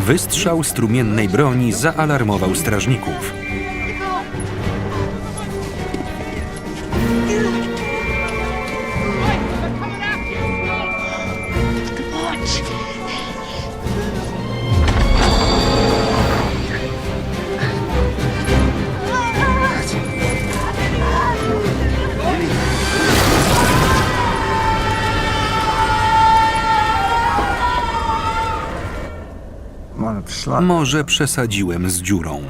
Wystrzał strumiennej broni zaalarmował strażników. Może przesadziłem z dziurą.